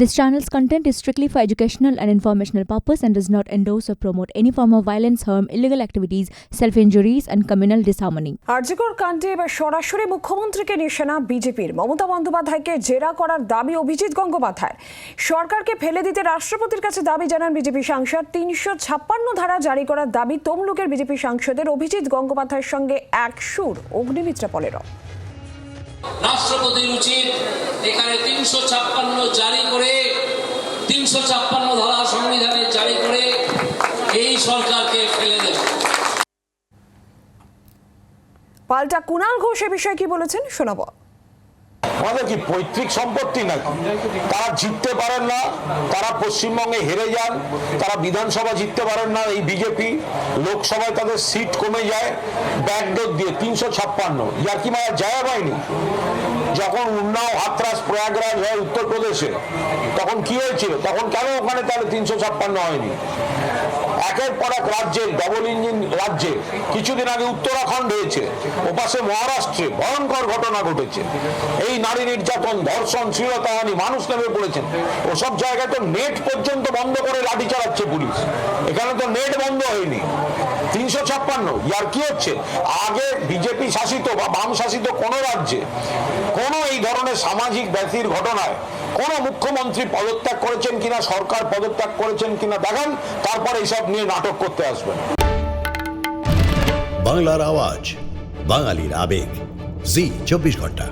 This channel's content is strictly for educational and informational purpose and does not endorse or promote any form of violence, harm, illegal activities, self-injuries and communal disharmony. RG Kar কাণ্ডে এবার সরাসরি মুখ্যমন্ত্রীকে নিশানা বিজেপির। মমতা বন্দ্যোপাধ্যায়কে জেরা করার দাবি অভিজিৎ গঙ্গোপাধ্যায় সরকারকে ফেলে দিতে রাষ্ট্রপতির কাছে দাবি জানান বিজেপি সাংসদ। তিনশো ছাপ্পান্ন ধারা জারি করার দাবি তমলুকের বিজেপি সাংসদের। অভিজিৎ গঙ্গোপাধ্যায়ের সঙ্গে এক সুর অগ্নিমিত্রা পলেরও। রাষ্ট্রপতির উচিত এখানে তিনশো ছাপ্পান্ন তিনশো ছাপ্পান্ন ধারা সংবিধানে জারি করে এই সরকারকে ফেলে দেবে। পাল্টা কুণাল ঘোষ এ বিষয়ে কি বলেছেন শোনাবো। আমাদের কি পৈতৃক সম্পত্তি নাকি? তারা জিততে পারেন না, তারা পশ্চিমবঙ্গে হেরে যান, তারা বিধানসভা জিততে পারেন না, এই বিজেপি লোকসভায় তাদের সিট কমে যায় ব্যাকডোর দিয়ে তিনশো ছাপ্পান্ন। যার কি মারা জায়গা পায়নি। যখন উন্নাও, হাতরাস, প্রয়াগরাজ হয় উত্তরপ্রদেশে, তখন কি হয়েছিল? তখন কেন ওখানে তাহলে তিনশো ছাপ্পান্ন হয়নি? একের পর এক রাজ্যে ডবল ইঞ্জিন রাজ্যে, কিছুদিন আগে উত্তরাখণ্ড হয়েছে, ওপাশে মহারাষ্ট্রে ভয়ঙ্কর ঘটনা ঘটেছে। এই নারী নির্যাতন, ধর্ষণ, শ্লীলতাহানি, মানুষ নেমে পড়েছেন ওসব জায়গায় তো নেট পর্যন্ত বন্ধ করে লাঠি চালাচ্ছে পুলিশ। এখানে তো নেট বন্ধ হয়নি। ছাপ্পান্ন ইয়ার কি হচ্ছে? আগে বিজেপি শাসিত বা বাম শাসিত কোন রাজ্যে কোন এই ধরনের সামাজিক ব্যাধির ঘটনায় কোন মুখ্যমন্ত্রী পদত্যাগ করেছেন কিনা, সরকার পদত্যাগ করেছেন কিনা দেখান, তারপর এইসব নিয়ে নাটক করতে আসবেন। বাংলার আওয়াজ, বাঙালির আবেগ। জি, চব্বিশ ঘণ্টা।